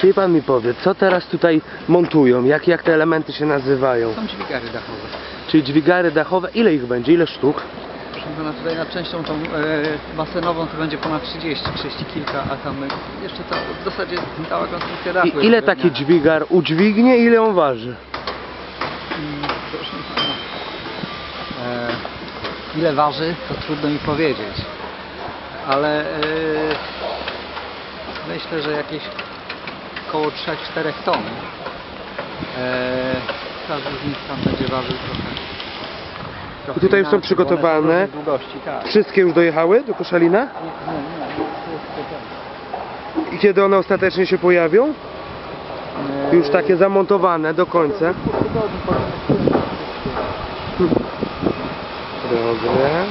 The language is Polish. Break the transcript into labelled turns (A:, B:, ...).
A: Czyli pan mi powie, co teraz tutaj montują? Jak, jak te elementy się nazywają?
B: Są dźwigary dachowe.
A: Czyli dźwigary dachowe, ile ich będzie? Ile sztuk?
B: Proszę pana, tutaj nad częścią tą e, basenową to będzie ponad 30, 30 kilka, a tam jeszcze to w zasadzie cała konstrukcja dachu
A: I ile taki dźwigar udźwignie, ile on waży?
B: Mm, Proszę pana. E, ile waży, to trudno mi powiedzieć. Ale e, myślę, że jakieś około 3-4 ton. E, każdy z nich tam będzie ważył trochę. trochę
A: I tutaj już są
B: inaczej, bo one
A: przygotowane.
B: różnej długości, tak.
A: Wszystkie już dojechały do Koszalina?
B: Nie, nie, nie.
A: I kiedy one ostatecznie się pojawią?
B: E,
A: Już takie zamontowane do końca. Dobre.